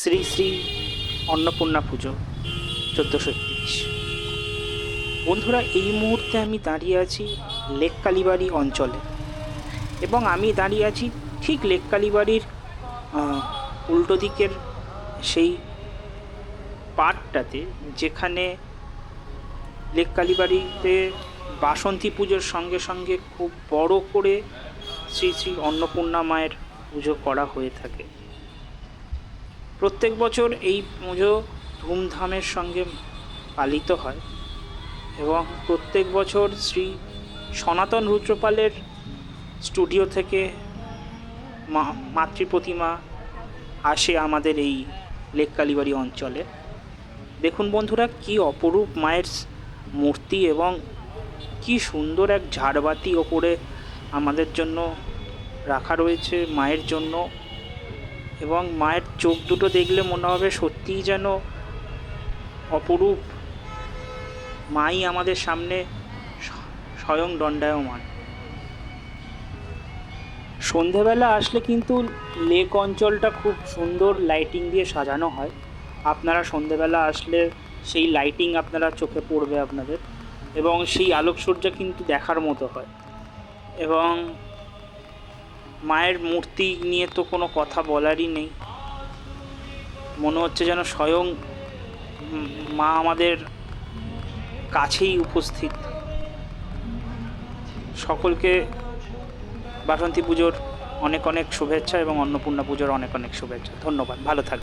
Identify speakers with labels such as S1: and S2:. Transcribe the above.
S1: শ্রী শ্রী অন্নপূর্ণা পুজো, চোদ্দোশো একত্রিশ। বন্ধুরা, এই মুহূর্তে আমি দাঁড়িয়ে আছি লেক কালীবাড়ি অঞ্চলে এবং আমি দাঁড়িয়ে আছি ঠিক লেক কালীবাড়ির উল্টো দিকের সেই পার্টটাতে যেখানে লেক কালীবাড়িতে বাসন্তী পুজোর সঙ্গে সঙ্গে খুব বড় করে শ্রী শ্রী অন্নপূর্ণা মায়ের পুজো করা হয়ে থাকে। প্রত্যেক বছর এই পুজো ধুমধামের সঙ্গে পালিত হয় এবং প্রত্যেক বছর শ্রী সনাতন রুদ্রপালের স্টুডিও থেকে মা, মাতৃ প্রতিমা আসে আমাদের এই লেক কালীবাড়ি অঞ্চলে। দেখুন বন্ধুরা, কি অপরূপ মায়ের মূর্তি এবং কি সুন্দর এক ঝাড়বাতি ওপরে আমাদের জন্য রাখা রয়েছে, মায়ের জন্য এবং মায়ের চোখ দুটো দেখলে মনে হবে সত্যিই যেন অপরূপ। মাই আমাদের সামনে স্বয়ং দণ্ডায়মান। সন্ধেবেলা আসলে কিন্তু লেক অঞ্চলটা খুব সুন্দর লাইটিং দিয়ে সাজানো হয়। আপনারা সন্ধেবেলা আসলে সেই লাইটিং আপনারা চোখে পড়বে আপনাদের। এবং সেই আলোকসজ্জা কিন্তু দেখার মতো হয়। এবং মায়ের মূর্তি নিয়ে তো কোনো কথা বলারই নেই। মনে হচ্ছে যেন স্বয়ং মা আমাদের কাছেই উপস্থিত। সকলকে বাসন্তী পুজোর অনেক অনেক শুভেচ্ছা এবং অন্নপূর্ণা পুজোর অনেক অনেক শুভেচ্ছা। ধন্যবাদ, ভালো থাকবেন।